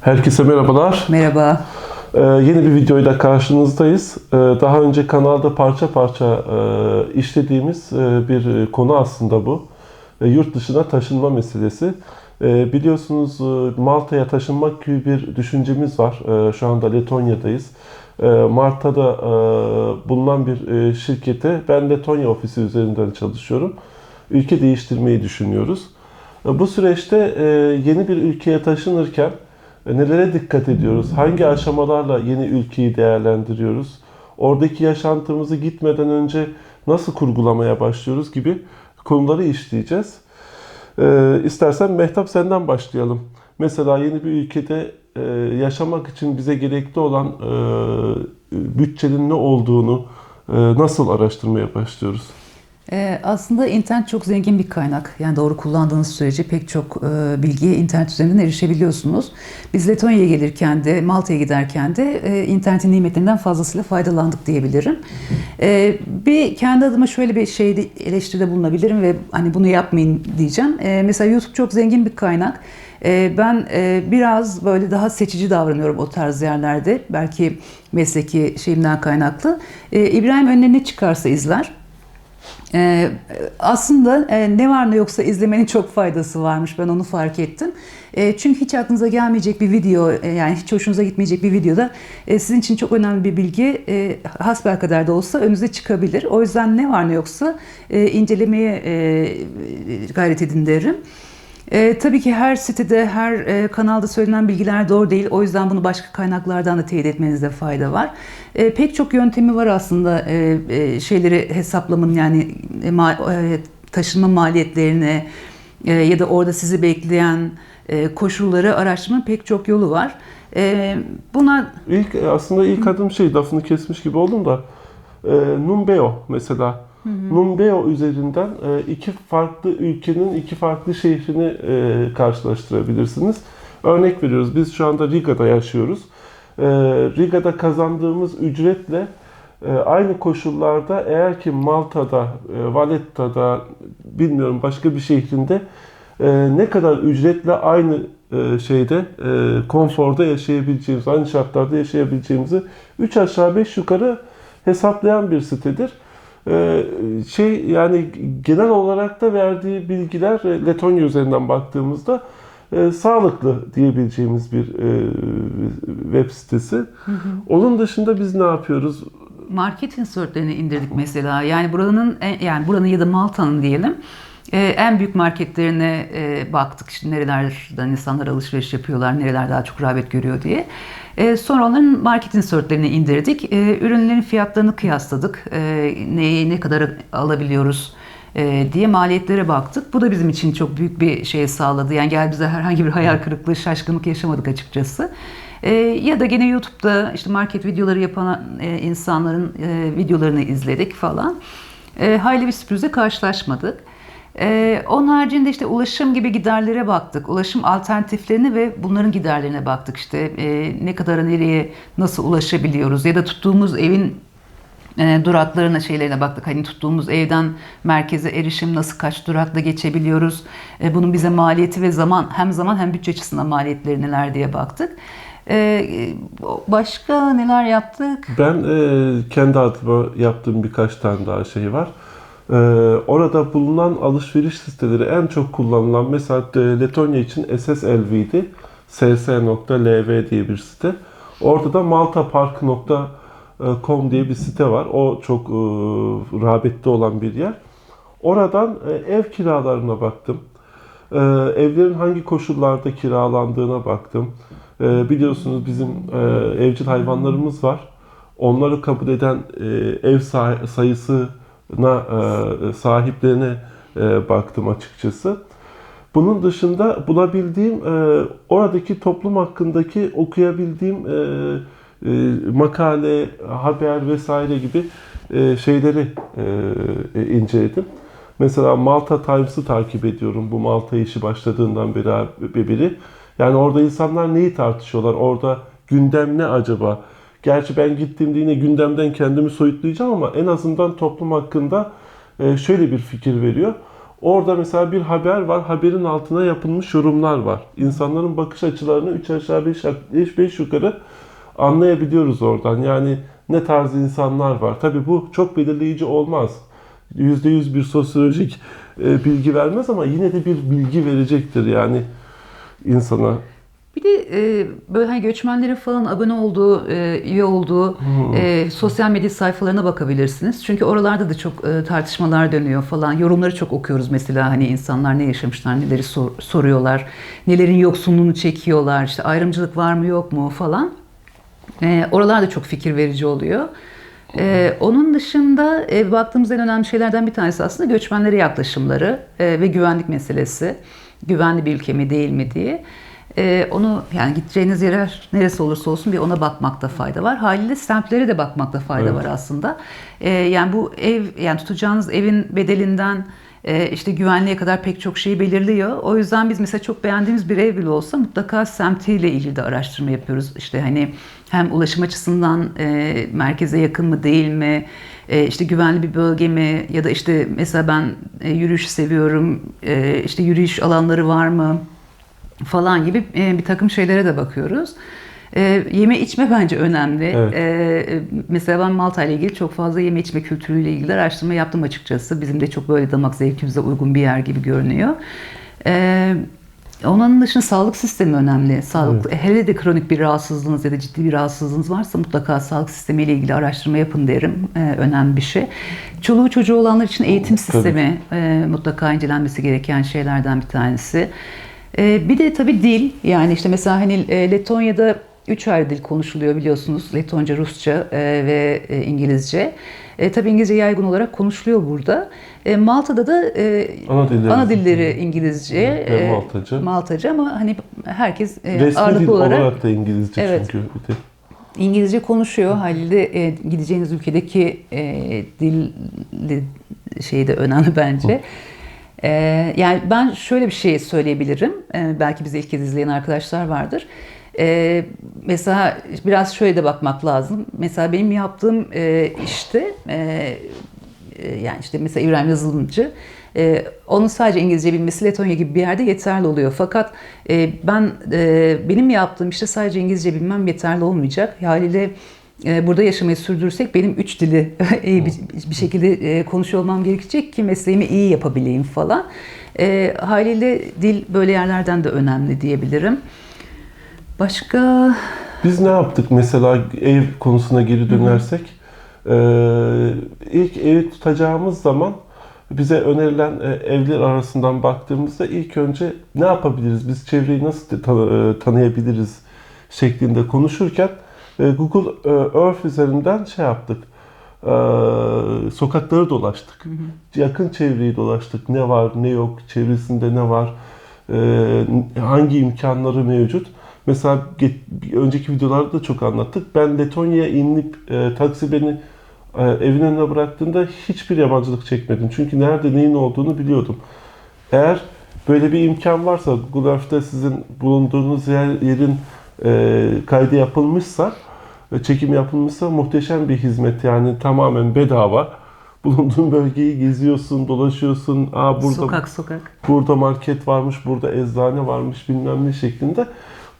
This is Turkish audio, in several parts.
Herkese merhabalar. Merhaba. Ee, yeni bir videoyla karşınızdayız. Ee, daha önce kanalda parça parça e, işlediğimiz e, bir konu aslında bu. E, yurt dışına taşınma meselesi. E, biliyorsunuz e, Malta'ya taşınmak gibi bir düşüncemiz var. E, şu anda Letonya'dayız. E, Malta'da e, bulunan bir e, şirkete ben Letonya ofisi üzerinden çalışıyorum. Ülke değiştirmeyi düşünüyoruz. E, bu süreçte e, yeni bir ülkeye taşınırken nelere dikkat ediyoruz? Hangi aşamalarla yeni ülkeyi değerlendiriyoruz? Oradaki yaşantımızı gitmeden önce nasıl kurgulamaya başlıyoruz gibi konuları işleyeceğiz. Ee, istersen Mehtap senden başlayalım. Mesela yeni bir ülkede e, yaşamak için bize gerekli olan e, bütçenin ne olduğunu e, nasıl araştırmaya başlıyoruz? Ee, aslında internet çok zengin bir kaynak. Yani doğru kullandığınız sürece pek çok e, bilgiye internet üzerinden erişebiliyorsunuz. Biz Letonya'ya gelirken de, Malta'ya giderken de e, internetin nimetlerinden fazlasıyla faydalandık diyebilirim. E, bir kendi adıma şöyle bir şeyde eleştiride bulunabilirim ve hani bunu yapmayın diyeceğim. E, mesela YouTube çok zengin bir kaynak. E, ben e, biraz böyle daha seçici davranıyorum o tarz yerlerde. Belki mesleki şeyimden kaynaklı. E, İbrahim önüne ne çıkarsa izler. Ee, aslında e, ne var ne yoksa izlemenin çok faydası varmış. Ben onu fark ettim. E, çünkü hiç aklınıza gelmeyecek bir video, e, yani hiç hoşunuza gitmeyecek bir videoda e, sizin için çok önemli bir bilgi e, hasbelkader de olsa önünüze çıkabilir. O yüzden ne var ne yoksa e, incelemeye e, gayret edin derim. E, tabii ki her sitede, her e, kanalda söylenen bilgiler doğru değil. O yüzden bunu başka kaynaklardan da teyit etmenizde fayda var. E, pek çok yöntemi var aslında e, e, şeyleri hesaplamanın yani e, ma, e, taşınma maliyetlerini e, ya da orada sizi bekleyen e, koşulları araştırmanın pek çok yolu var. E, buna İlk aslında ilk adım şey lafını kesmiş gibi oldum da e, Numbeo mesela. Numbeo üzerinden e, iki farklı ülkenin iki farklı şehrini e, karşılaştırabilirsiniz. Örnek veriyoruz. Biz şu anda Riga'da yaşıyoruz. E, Riga'da kazandığımız ücretle e, aynı koşullarda eğer ki Malta'da, e, Valletta'da bilmiyorum başka bir şehrinde e, ne kadar ücretle aynı e, şeyde e, konforda yaşayabileceğimiz, aynı şartlarda yaşayabileceğimizi 3 aşağı 5 yukarı hesaplayan bir sitedir. E, şey yani genel olarak da verdiği bilgiler e, Letonya üzerinden baktığımızda e, sağlıklı diyebileceğimiz bir e, web sitesi. Onun dışında biz ne yapıyoruz? market insertlerini indirdik mesela. Yani buranın yani buranın ya da Malta'nın diyelim e, en büyük marketlerine e, baktık işte nerelerden insanlar alışveriş yapıyorlar, nereler daha çok rağbet görüyor diye. E, sonra onların market insertlerini indirdik. E, ürünlerin fiyatlarını kıyasladık. E, neyi ne kadar alabiliyoruz e, diye maliyetlere baktık. Bu da bizim için çok büyük bir şey sağladı. Yani gel bize herhangi bir hayal kırıklığı, şaşkınlık yaşamadık açıkçası. Ya da gene YouTube'da işte market videoları yapan e, insanların e, videolarını izledik falan. E, hayli bir sürprize karşılaşmadık. E, onun haricinde işte ulaşım gibi giderlere baktık. Ulaşım alternatiflerine ve bunların giderlerine baktık. İşte e, ne kadar nereye nasıl ulaşabiliyoruz ya da tuttuğumuz evin e, duraklarına şeylerine baktık. Hani tuttuğumuz evden merkeze erişim nasıl kaç durakla geçebiliyoruz. E, bunun bize maliyeti ve zaman hem zaman hem bütçe açısından maliyetleri neler diye baktık. E, başka neler yaptık? Ben e, kendi adıma yaptığım birkaç tane daha şey var. E, orada bulunan alışveriş siteleri en çok kullanılan mesela e, Letonya için SSLV'di. ss.lv diye bir site. Orada da maltapark.com diye bir site var. O çok e, rağbette olan bir yer. Oradan e, ev kiralarına baktım. E, evlerin hangi koşullarda kiralandığına baktım. E, biliyorsunuz bizim e, evcil hayvanlarımız var. Onları kabul eden e, ev say- sayısına e, sahiplerine e, baktım açıkçası. Bunun dışında bulabildiğim e, oradaki toplum hakkındaki okuyabildiğim makale, haber vesaire gibi şeyleri inceledim. Mesela Malta Times'ı takip ediyorum bu Malta işi başladığından beri. Yani orada insanlar neyi tartışıyorlar? Orada gündem ne acaba? Gerçi ben gittiğimde yine gündemden kendimi soyutlayacağım ama en azından toplum hakkında e, şöyle bir fikir veriyor. Orada mesela bir haber var, haberin altına yapılmış yorumlar var. İnsanların bakış açılarını 3 aşağı 5 5 yukarı anlayabiliyoruz oradan. Yani ne tarz insanlar var. Tabii bu çok belirleyici olmaz. %100 bir sosyolojik e, bilgi vermez ama yine de bir bilgi verecektir yani insana. Bir de e, böyle hani göçmenlerin falan abone olduğu, e, üye olduğu e, sosyal medya sayfalarına bakabilirsiniz. Çünkü oralarda da çok e, tartışmalar dönüyor falan. Yorumları çok okuyoruz mesela hani insanlar ne yaşamışlar, neleri sor- soruyorlar, nelerin yoksunluğunu çekiyorlar, işte ayrımcılık var mı yok mu falan. E, oralar da çok fikir verici oluyor. E, onun dışında e, baktığımız en önemli şeylerden bir tanesi aslında göçmenlere yaklaşımları e, ve güvenlik meselesi. Güvenli bir ülke mi değil mi diye. E, onu yani gideceğiniz yer neresi olursa olsun bir ona bakmakta fayda var. Haliyle semtlere de bakmakta fayda Evet. var aslında. E, yani bu ev yani tutacağınız evin bedelinden e, işte güvenliğe kadar pek çok şeyi belirliyor. O yüzden biz mesela çok beğendiğimiz bir ev bile olsa mutlaka semtiyle ilgili de araştırma yapıyoruz. İşte hani hem ulaşım açısından e, merkeze yakın mı değil mi, e, işte güvenli bir bölge mi ya da işte mesela ben e, yürüyüş seviyorum, e, işte yürüyüş alanları var mı falan gibi e, bir takım şeylere de bakıyoruz. E, yeme içme bence önemli. Evet. E, mesela ben Malta ile ilgili çok fazla yeme içme kültürüyle ilgili araştırma yaptım açıkçası. Bizim de çok böyle damak zevkimize uygun bir yer gibi görünüyor. E, onun dışında sağlık sistemi önemli. Sağlık, Hele de kronik bir rahatsızlığınız ya da ciddi bir rahatsızlığınız varsa mutlaka sağlık sistemiyle ilgili araştırma yapın derim. E, önemli bir şey. Çoluğu çocuğu olanlar için eğitim Tabii. sistemi e, mutlaka incelenmesi gereken şeylerden bir tanesi. E, bir de tabii dil. Yani işte mesela hani e, Letonya'da üç ayrı dil konuşuluyor biliyorsunuz. Letonca, Rusça e, ve e, İngilizce. E, tabii İngilizce yaygın olarak konuşuluyor burada. E, Malta'da da e, Ana dilleri. ana dilleri İngilizce, Ve e, Maltaca. Maltaca ama hani herkes e, Resmi dil ağırlıklı olarak, olarak da İngilizce Evet. çünkü. Bir de. İngilizce konuşuyor. Haliyle e, gideceğiniz ülkedeki e, dil şeyi de önemli bence. E, yani ben şöyle bir şey söyleyebilirim. E, belki bizi ilk kez izleyen arkadaşlar vardır. E, mesela biraz şöyle de bakmak lazım. Mesela benim yaptığım e, işte e, e, yani işte mesela İbrahim Yazılımcı e, onun sadece İngilizce bilmesi Letonya gibi bir yerde yeterli oluyor. Fakat e, ben e, benim yaptığım işte sadece İngilizce bilmem yeterli olmayacak. Haliyle e, burada yaşamayı sürdürürsek benim üç dili iyi bir, bir şekilde e, konuşuyor olmam gerekecek ki mesleğimi iyi yapabileyim falan. E, haliyle dil böyle yerlerden de önemli diyebilirim. Başka Biz ne yaptık mesela ev konusuna geri dönersek? Ee, ilk evi tutacağımız zaman bize önerilen e, evler arasından baktığımızda ilk önce ne yapabiliriz, biz çevreyi nasıl e, tanıyabiliriz şeklinde konuşurken e, Google e, Earth üzerinden şey yaptık. E, sokakları dolaştık. Yakın çevreyi dolaştık. Ne var, ne yok, çevresinde ne var, e, hangi imkanları mevcut. Mesela önceki videolarda da çok anlattık. Ben Letonya'ya inip e, taksi beni e, evin önüne bıraktığında hiçbir yabancılık çekmedim. Çünkü nerede neyin olduğunu biliyordum. Eğer böyle bir imkan varsa Google Earth'te sizin bulunduğunuz yer, yerin e, kaydı yapılmışsa çekim yapılmışsa muhteşem bir hizmet yani tamamen bedava. Bulunduğun bölgeyi geziyorsun, dolaşıyorsun. Aa burada sokak sokak. burada market varmış, burada eczane varmış bilmem ne şeklinde.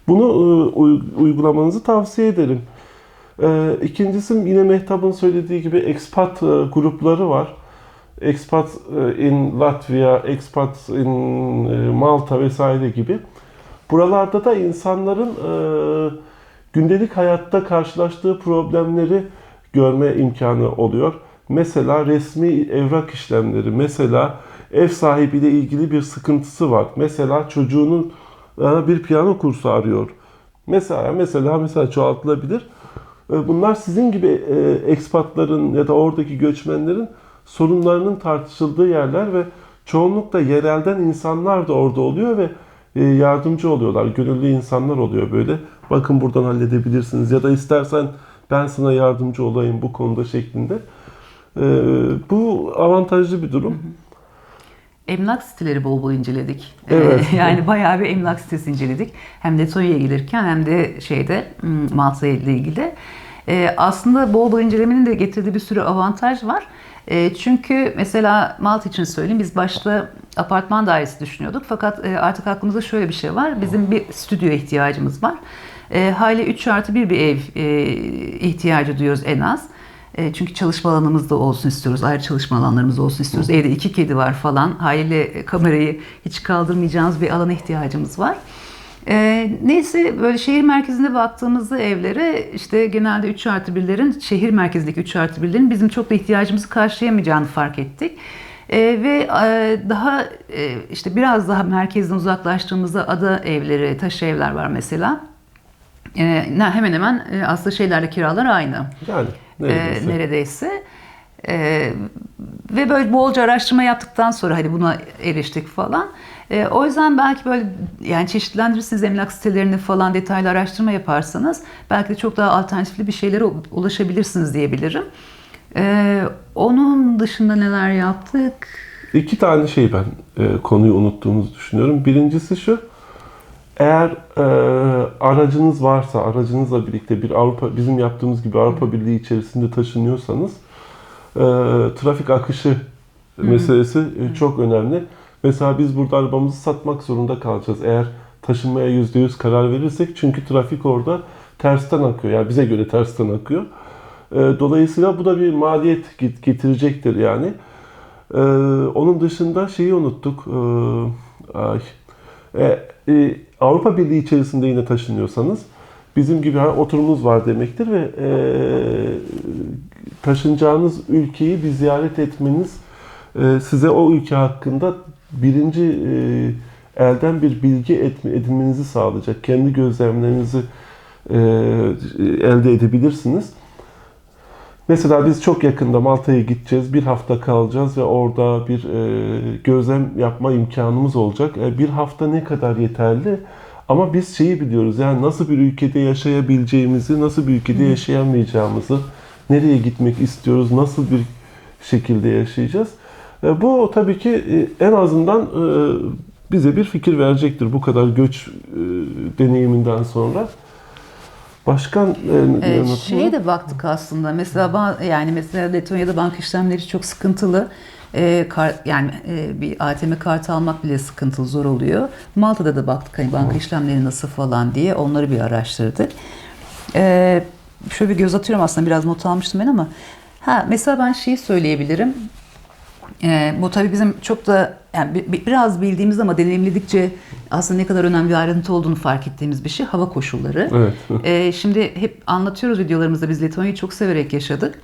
Bunu e, uy- uygulamanızı tavsiye ederim. E, İkincisi yine Mehtap'ın söylediği gibi expat e, grupları var. Expat e, in Latvia, expat in Malta vesaire gibi. Buralarda da insanların e, gündelik hayatta karşılaştığı problemleri görme imkanı oluyor. Mesela resmi evrak işlemleri, mesela ev sahibiyle ilgili bir sıkıntısı var. Mesela çocuğunun e, bir piyano kursu arıyor. Mesela mesela mesela çoğaltılabilir. E, Bunlar sizin gibi e, ekspatların ya da oradaki göçmenlerin sorunlarının tartışıldığı yerler ve çoğunlukla yerelden insanlar da orada oluyor ve yardımcı oluyorlar. Gönüllü insanlar oluyor böyle. Bakın buradan halledebilirsiniz ya da istersen ben sana yardımcı olayım bu konuda şeklinde. E, Bu avantajlı bir durum. Emlak siteleri bol bol inceledik. Evet. Ee, yani bayağı bir emlak sitesi inceledik. Hem Letonya'ya gelirken hem de şeyde Malta ile ilgili. Ee, aslında bol bol incelemenin de getirdiği bir sürü avantaj var. E, çünkü mesela Malta için söyleyeyim biz başta apartman dairesi düşünüyorduk fakat e, artık aklımızda şöyle bir şey var. Bizim bir stüdyo ihtiyacımız var. E, hali 3 artı 1 bir ev e, ihtiyacı duyuyoruz en az. E, çünkü çalışma alanımız da olsun istiyoruz. Ayrı çalışma alanlarımız olsun istiyoruz. Evde iki kedi var falan. Haliyle kamerayı hiç kaldırmayacağımız bir alana ihtiyacımız var. E, neyse böyle şehir merkezinde baktığımızda evlere işte genelde 3 artı 1'lerin şehir merkezindeki 3 artı 1'lerin bizim çok da ihtiyacımızı karşılayamayacağını fark ettik. E, ve e, daha e, işte biraz daha merkezden uzaklaştığımızda ada evleri, taş evler var mesela. E, hemen hemen e, aslında şeylerle kiralar aynı. Yani E, neredeyse. neredeyse. E, ve böyle bolca araştırma yaptıktan sonra hani buna eriştik falan. E, o yüzden belki böyle yani çeşitlendirirsiniz emlak sitelerini falan detaylı araştırma yaparsanız belki de çok daha alternatifli bir şeylere ulaşabilirsiniz diyebilirim. E, onun dışında neler yaptık? İki tane şey ben e, konuyu unuttuğumuzu düşünüyorum. Birincisi şu. Eğer e, aracınız varsa, aracınızla birlikte bir Avrupa, bizim yaptığımız gibi Avrupa Birliği içerisinde taşınıyorsanız, e, trafik akışı meselesi e, çok önemli. Mesela biz burada arabamızı satmak zorunda kalacağız eğer taşınmaya %100 karar verirsek. Çünkü trafik orada tersten akıyor. Yani bize göre tersten akıyor. E, dolayısıyla bu da bir maliyet get- getirecektir yani. Ee, onun dışında şeyi unuttuk. Ee, ay, e, e, Avrupa Birliği içerisinde yine taşınıyorsanız bizim gibi ha, oturumunuz var demektir ve e, taşınacağınız ülkeyi bir ziyaret etmeniz e, size o ülke hakkında birinci e, elden bir bilgi edinmenizi sağlayacak. Kendi gözlemlerinizi e, elde edebilirsiniz. Mesela biz çok yakında Malta'ya gideceğiz. Bir hafta kalacağız ve orada bir e, gözlem yapma imkanımız olacak. E, bir hafta ne kadar yeterli? Ama biz şeyi biliyoruz yani nasıl bir ülkede yaşayabileceğimizi, nasıl bir ülkede yaşayamayacağımızı, nereye gitmek istiyoruz, nasıl bir şekilde yaşayacağız. E, bu tabii ki e, en azından e, bize bir fikir verecektir bu kadar göç e, deneyiminden sonra. Başkan e, anlatımı? şeye de baktık aslında. Mesela yani mesela Letonya'da banka işlemleri çok sıkıntılı. Ee, kar- yani e, bir ATM kartı almak bile sıkıntılı, zor oluyor. Malta'da da baktık hani banka işlemleri nasıl falan diye onları bir araştırdık. Ee, şöyle bir göz atıyorum aslında biraz not almıştım ben ama. Ha mesela ben şeyi söyleyebilirim. Ee, bu tabii bizim çok da yani bi- bi- biraz bildiğimiz ama deneyimledikçe aslında ne kadar önemli bir ayrıntı olduğunu fark ettiğimiz bir şey hava koşulları. Evet. Ee, şimdi hep anlatıyoruz videolarımızda biz Letonya'yı çok severek yaşadık.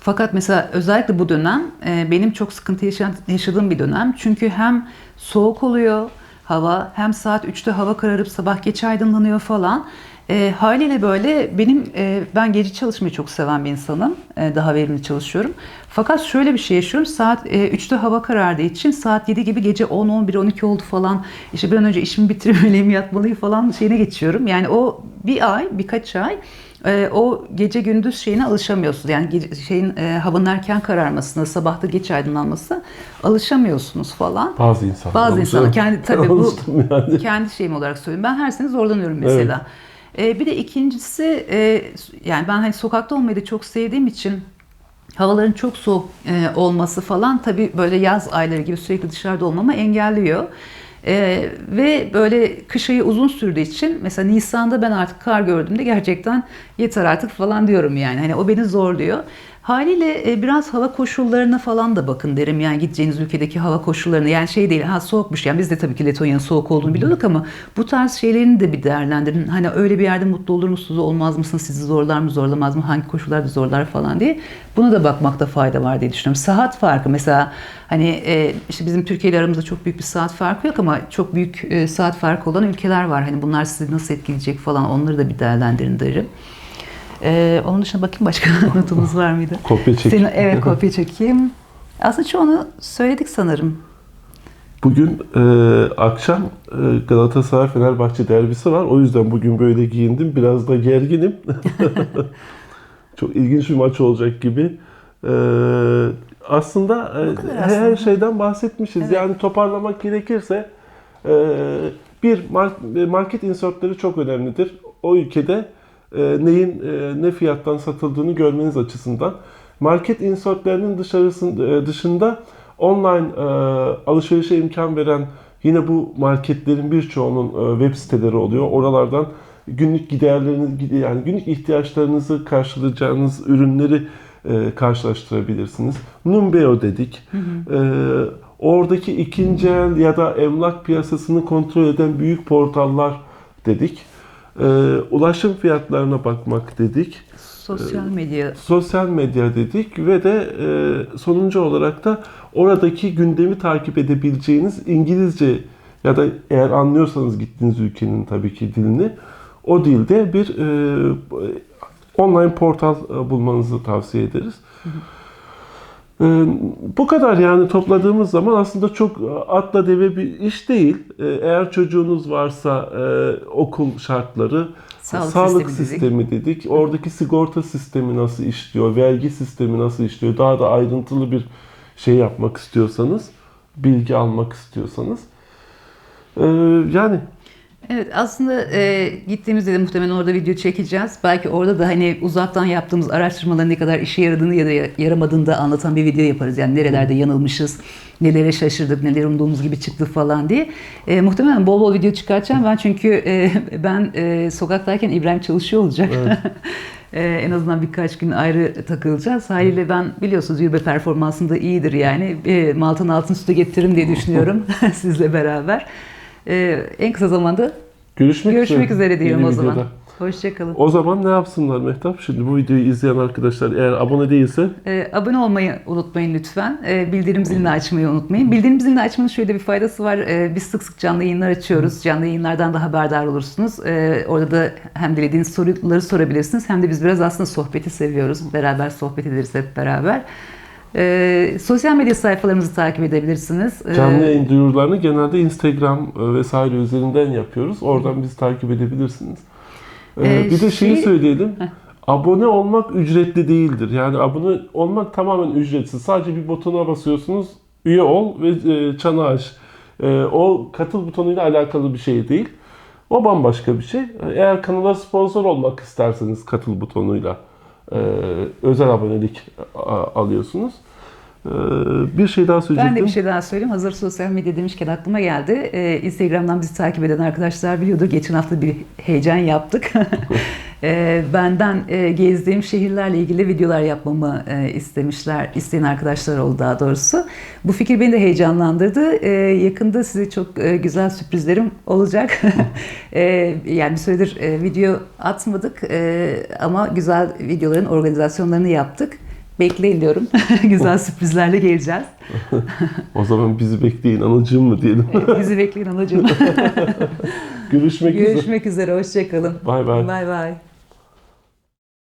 Fakat mesela özellikle bu dönem e, benim çok sıkıntı yaşa- yaşadığım bir dönem. Çünkü hem soğuk oluyor hava hem saat 3'te hava kararıp sabah geç aydınlanıyor falan. E, haliyle böyle benim e, ben gece çalışmayı çok seven bir insanım. E, daha verimli çalışıyorum. Fakat şöyle bir şey yaşıyorum. Saat e, 3'te hava karardığı için saat 7 gibi gece 10, 11, 12 oldu falan. İşte bir an önce işimi bitirmeliyim, yatmalıyım falan şeyine geçiyorum. Yani o bir ay, birkaç ay e, o gece gündüz şeyine alışamıyorsunuz. Yani şeyin e, havanın erken kararmasına, sabahta geç aydınlanması alışamıyorsunuz falan. Bazı insanlar. Bazı insanlar kendi tabii bu yani. kendi şeyim olarak söylüyorum. Ben her sene zorlanıyorum mesela. Ee, bir de ikincisi e, yani ben hani sokakta olmayı da çok sevdiğim için havaların çok soğuk e, olması falan tabii böyle yaz ayları gibi sürekli dışarıda olmamı engelliyor. Ee, ve böyle kış ayı uzun sürdüğü için mesela Nisan'da ben artık kar gördüğümde gerçekten yeter artık falan diyorum yani. Hani o beni zorluyor. Haliyle e, biraz hava koşullarına falan da bakın derim yani gideceğiniz ülkedeki hava koşullarına yani şey değil ha soğukmuş yani biz de tabii ki Letonya'nın soğuk olduğunu biliyorduk ama bu tarz şeylerini de bir değerlendirin. Hani öyle bir yerde mutlu olur musunuz olmaz mısınız sizi zorlar mı zorlamaz mı hangi koşullarda zorlar falan diye buna da bakmakta fayda var diye düşünüyorum. Saat farkı mesela hani e, işte bizim Türkiye ile aramızda çok büyük bir saat farkı yok ama çok büyük e, saat farkı olan ülkeler var. Hani bunlar sizi nasıl etkileyecek falan onları da bir değerlendirin derim. Ee, onun dışında bakayım başka notumuz var mıydı? Kopya çek. Senin, evet kopya çekeyim. Aslında çoğunu söyledik sanırım. Bugün e, akşam e, Galatasaray Fenerbahçe derbisi var. O yüzden bugün böyle giyindim. Biraz da gerginim. Çok ilginç bir maç olacak gibi. E, aslında e, her aslında. şeyden bahsetmişiz. Evet. Yani toparlamak gerekirse e, bir mar- market insertleri çok önemlidir. O ülkede neyin e, ne fiyattan satıldığını görmeniz açısından. market insertlerinin dışarısında, dışında online e, alışverişe imkan veren yine bu marketlerin birçoğunun e, web siteleri oluyor. Oralardan günlük giderleriniz yani günlük ihtiyaçlarınızı karşılayacağınız ürünleri e, karşılaştırabilirsiniz. Numbeo dedik. E, oradaki ikinci el ya da emlak piyasasını kontrol eden büyük portallar dedik. E, ulaşım fiyatlarına bakmak dedik. Sosyal medya Sosyal medya dedik ve de e, sonuncu olarak da oradaki gündemi takip edebileceğiniz İngilizce ya da eğer anlıyorsanız gittiğiniz ülkenin tabii ki dilini o dilde bir e, online portal e, bulmanızı tavsiye ederiz. E, bu kadar yani topladığımız zaman aslında çok atla deve bir iş değil. E, eğer çocuğunuz varsa e, okul şartları, Sağlık sağlık, sistemi sistemi, dedik. dedik. Oradaki sigorta sistemi nasıl işliyor, vergi sistemi nasıl işliyor, daha da ayrıntılı bir şey yapmak istiyorsanız, bilgi almak istiyorsanız. E, yani Evet aslında e, gittiğimizde de muhtemelen orada video çekeceğiz. Belki orada da hani uzaktan yaptığımız araştırmaların ne kadar işe yaradığını ya da yaramadığını da anlatan bir video yaparız. Yani nerelerde yanılmışız, nelere şaşırdık, neler umduğumuz gibi çıktı falan diye. E, muhtemelen bol bol video çıkartacağım ben çünkü e, ben e, sokaktayken İbrahim çalışıyor olacak. E, en azından birkaç gün ayrı takılacağız. Haliyle ben biliyorsunuz yürüme performansında iyidir yani. E, Malta'nın altın üstü getiririm diye düşünüyorum sizle beraber. E, en kısa zamanda görüşmek, Görüşmek üzere diyelim yeni o zaman. videoda. Hoşçakalın. O zaman ne yapsınlar Mehtap? Şimdi bu videoyu izleyen arkadaşlar eğer abone değilse Ee, abone olmayı unutmayın lütfen. Ee, bildirim zilini açmayı unutmayın. Bildirim zilini açmanın şöyle bir faydası var. Ee, biz sık sık canlı yayınlar açıyoruz. Canlı yayınlardan da haberdar olursunuz. Ee, orada da hem dilediğiniz soruları sorabilirsiniz hem de biz biraz aslında sohbeti seviyoruz. Beraber sohbet ederiz hep beraber. Ee, sosyal medya sayfalarımızı takip edebilirsiniz. Ee, canlı yayın duyurularını genelde Instagram e, vesaire üzerinden yapıyoruz. Oradan bizi takip edebilirsiniz. Ee, bir de şeyi şey- söyleyelim. Abone olmak ücretli değildir. Yani abone olmak tamamen ücretsiz. Sadece bir butona basıyorsunuz. Üye ol ve e, çanı aç. E, o katıl butonuyla alakalı bir şey değil. O bambaşka bir şey. Eğer kanala sponsor olmak isterseniz katıl butonuyla e, özel abonelik alıyorsunuz. E, bir şey daha söyleyecektim. Ben de bir şey daha söyleyeyim. Hazır sosyal medya demişken aklıma geldi. Ee, Instagram'dan bizi takip eden arkadaşlar biliyordur. Geçen hafta bir heyecan yaptık. Ee, benden e, gezdiğim şehirlerle ilgili videolar yapmamı e, istemişler, isteyen arkadaşlar oldu daha doğrusu. Bu fikir beni de heyecanlandırdı. Ee, yakında size çok e, güzel sürprizlerim olacak. Ee, yani bir süredir e, video atmadık e, ama güzel videoların organizasyonlarını yaptık. Bekleyin diyorum. güzel sürprizlerle geleceğiz. O zaman bizi bekleyin anacığım mı diyelim. Bizi bekleyin anacığım. Görüşmek üzere. Görüşmek üzere. Hoşçakalın. Bay bay. Bay bay.